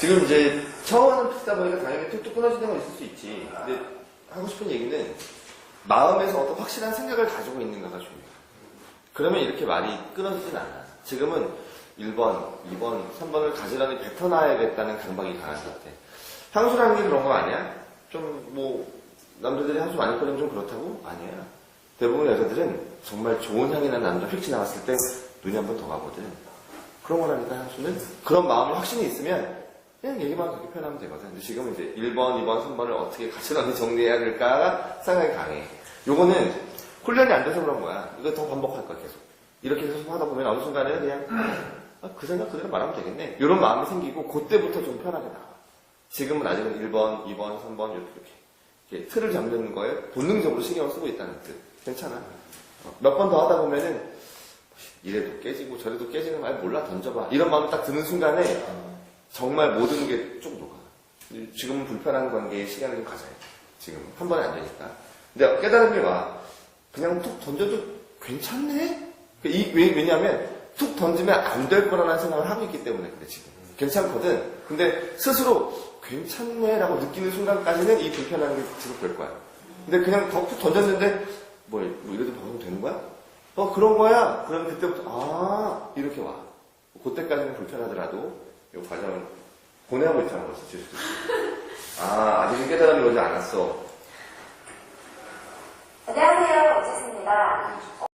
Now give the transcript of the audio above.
지금 이제 처음 하는 피스다 보니까 당연히 툭툭 끊어지는 건 있을 수 있지. 근데 하고 싶은 얘기는 마음에서 어떤 확실한 생각을 가지고 있는가가 중요해요. 그러면 이렇게 말이 끊어지진 않아. 지금은 1번, 2번, 3번을 가지런히 뱉어놔야겠다는 강박이 강한 것 같아. 향수라는 게 그런 거 아니야? 좀 뭐 남자들이 향수 많이 뿌리면 좀 그렇다고? 아니야. 대부분 여자들은 정말 좋은 향이 나는 남자 휙 지나갔을 때 눈이 한 번 더 가거든. 그런 거라니까 향수는 그런 마음이 확신이 있으면 그냥 얘기만 그렇게 표현하면 되거든. 근데 지금은 이제 1번, 2번, 3번을 어떻게 가치런히 정리해야 될까가 생각이 강해. 요거는 훈련이 안 돼서 그런 거야. 이거 더 반복할 거야, 계속. 이렇게 계속 하다 보면 어느 순간에 그냥 아, 그 생각 그대로 말하면 되겠네. 이런 마음이 생기고 그때부터 좀 편하게 나와. 지금은 아직은 1번, 2번, 3번 이렇게, 이렇게 틀을 잡는 거에 본능적으로 신경을 쓰고 있다는 뜻. 괜찮아. 몇 번 더 하다 보면은 이래도 깨지고 저래도 깨지는 말 몰라 던져봐. 이런 마음이 딱 드는 순간에 정말 모든 게 쭉 녹아. 지금은 불편한 관계에 시간을 좀 가져야 돼. 지금 한 번에 안 되니까. 근데 깨달은 게 와. 그냥 툭 던져도 괜찮네? 그 이- 왜, 왜냐면 툭 던지면 안 될 거라는 생각을 하고 있기 때문에 그래 지금. 괜찮거든. 근데 스스로 괜찮네라고 느끼는 순간까지는 이 불편한 게 지속될 거야. 근데 그냥 더툭 던졌는데 뭐, 뭐 이래도 방송 되는 거야? 어 그런 거야? 그럼 그때부터 아 이렇게 와. 그때까지는 불편하더라도 이 과정을 고뇌하고 있다는. 지금. 아 아직은 깨달음이 오지 않았어.